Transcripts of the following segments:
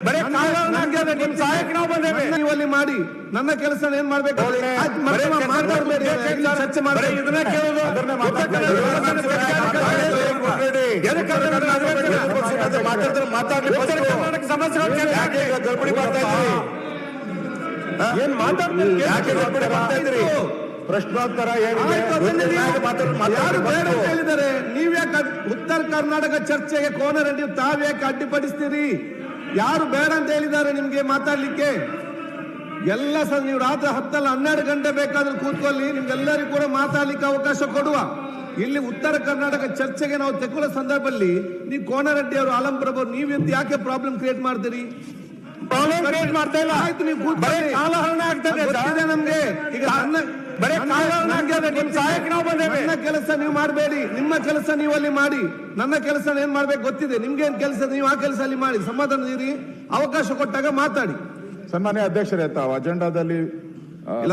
ಬರೀ ಕಾಲವನ್ನ ಹಾಕಿದ್ರೆ ನಿಮ್ ಸಹಾಯಕ್ಕೆ ನಾವು ಬಂದೇವೆ. ನೀವು ಮಾಡಿ ನನ್ನ ಕೆಲಸ ಏನ್ ಮಾಡ್ಬೇಕು? ಚರ್ಚೆ ಮಾಡಿ ಇದನ್ನ ಕೇಳೋದು. ಮಾತಾಡಿದ್ರೆ ಗಡ್ಬಡಿ ಮಾಡ್ತಾ ಇದ್ದೀರಿ? ಏನ್ ಮಾತಾಡ್ತೀರಿ ಯಾಕೆ ಗಡ್ಬಡಿ ಮಾಡ್ತಾ ಇದ್ದೀರಿ? ಪ್ರಶ್ನೋತ್ತರ? ಹೇಳಿದ್ದಾರೆ? ನೀವ್ಯಾಕೆ ಉತ್ತರ ಕರ್ನಾಟಕ ಚರ್ಚೆಗೆ ಕೋನರೆಡ್ಡಿ ತಾವ್ಯಾಕೆ ಅಡ್ಡಿಪಡಿಸ್ತೀರಿ? ಯಾರು ಬೇಡ ಅಂತ ಹೇಳಿದ್ದಾರೆ ನಿಮ್ಗೆ ಮಾತಾಡ್ಲಿಕ್ಕೆ? ಎಲ್ಲ ಸರ್ ನೀವು ರಾತ್ರಿ ಹತ್ತಲ್ಲ ಹನ್ನೆರಡು ಗಂಟೆ ಬೇಕಾದ್ರೂ ಕೂತ್ಕೊಳ್ಳಿ ನಿಮ್ಗೆಲ್ಲರಿಗೂ ಕೂಡ ಮಾತಾಡ್ಲಿಕ್ಕೆ ಅವಕಾಶ ಕೊಡುವ. ಇಲ್ಲಿ ಉತ್ತರ ಕರ್ನಾಟಕ ಚರ್ಚೆಗೆ ನಾವು ತೆಗೊಳ್ಳೋ ಸಂದರ್ಭದಲ್ಲಿ ನೀವು ಕೋನರೆಡ್ಡಿ ಅವರು ಆಲಂ ಪ್ರಭು ನೀವು ಎಂತ ಯಾಕೆ ಪ್ರಾಬ್ಲಮ್ ಕ್ರಿಯೇಟ್ ಮಾಡ್ತೀರಿ? ಪ್ರಾಬ್ಲಮ್ ಕ್ರಿಯೇಟ್ ಮಾಡ್ತಾ ಇಲ್ಲ. ಆಯ್ತು ನೀವು ಕೂತ್ಕೊಳ್ಳಿ. ಕಾಲಹರಣ ಆಗ್ತದೆ ನಮ್ಗೆ. ಬರೀ ನಿಮ್ ಸಹಾಯಕ್ಕೆ ನಾವು ಬಂದೇವೆ. ನನ್ನ ಕೆಲಸ ನೀವು ಮಾಡಬೇಡಿ ನಿಮ್ಮ ಕೆಲಸ ನೀವು ಅಲ್ಲಿ ಮಾಡಿ. ನನ್ನ ಕೆಲಸ ಏನ್ ಮಾಡ್ಬೇಕು ಗೊತ್ತಿದೆ ನಿಮ್ಗೆ ಏನ್ ಕೆಲಸ ನೀವು ಆ ಕೆಲಸ ಅಲ್ಲಿ ಮಾಡಿ ಸಮಾಧಾನದಿರಿ ಅವಕಾಶ ಕೊಟ್ಟಾಗ ಮಾತಾಡಿ. ಸನ್ಮಾನ್ಯ ಅಧ್ಯಕ್ಷರೇ ತಾವು ಅಜೆಂಡಾದಲ್ಲಿ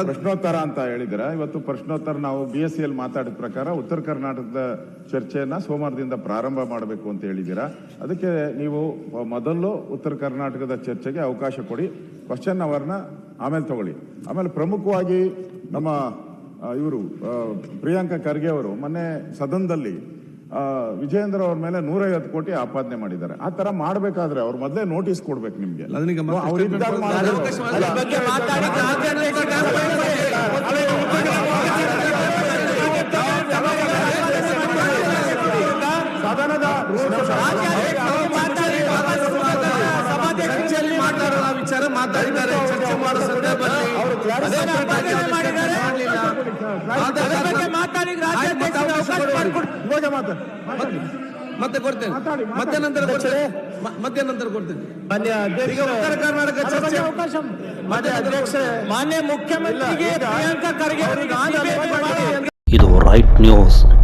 ಪ್ರಶ್ನೋತ್ತರ ಅಂತ ಹೇಳಿದ್ರ ಇವತ್ತು ಪ್ರಶ್ನೋತ್ತರ ನಾವು ಬಿ ಎಸ್ ಸಿ ಮಾತಾಡಿದ ಪ್ರಕಾರ ಉತ್ತರ ಕರ್ನಾಟಕದ ಚರ್ಚೆಯನ್ನ ಸೋಮವಾರದಿಂದ ಪ್ರಾರಂಭ ಮಾಡಬೇಕು ಅಂತ ಹೇಳಿದ್ದೀರಾ. ಅದಕ್ಕೆ ನೀವು ಮೊದಲು ಉತ್ತರ ಕರ್ನಾಟಕದ ಚರ್ಚೆಗೆ ಅವಕಾಶ ಕೊಡಿ ಕ್ವಶನ್ ಅವರ್ನ ಆಮೇಲೆ ತಗೊಳ್ಳಿ. ಆಮೇಲೆ ಪ್ರಮುಖವಾಗಿ ನಮ್ಮ ಇವರು ಪ್ರಿಯಾಂಕಾ ಖರ್ಗೆ ಅವರು ಮೊನ್ನೆ ಸದನದಲ್ಲಿ ವಿಜಯೇಂದ್ರ ಅವ್ರ ಮೇಲೆ ನೂರೈವತ್ತು ಕೋಟಿ ಆಪಾದನೆ ಮಾಡಿದ್ದಾರೆ ಆ ತರ ಮಾಡ್ಬೇಕಾದ್ರೆ ಅವ್ರ ಮೊದಲೇ ನೋಟಿಸ್ ಕೊಡ್ಬೇಕು ನಿಮ್ಗೆ ಅದನ್ನೀಗ ಅವಕಾಶ ಮಾತಾಡಿದ್ದಾರೆ. ಚರ್ಚೆ ಮಾತಾಡಿ. ಮತ್ತೆ- ಮತ್ತೆ ಕೊಡ್ತೇನೆ. ಮತ್ತೆ ನಂತರ ಕೊಡ್ತೇನೆ. ಮತ್ತೆ ನಂತರ ಕೊಡ್ತೇನೆ. ಮಾನ್ಯ ಈಗ ಉತ್ತರ ಕರ್ನಾಟಕ ಚರ್ಚೆ. ಮತ್ತೆ ಅಧ್ಯಕ್ಷ ಮಾನ್ಯ ಮುಖ್ಯಮಂತ್ರಿಗೆ ಪ್ರಿಯಾಂಕಾ ಖರ್ಗೆ ಅವರಿಗೆ ಇದು ರೈಟ್ ನ್ಯೂಸ್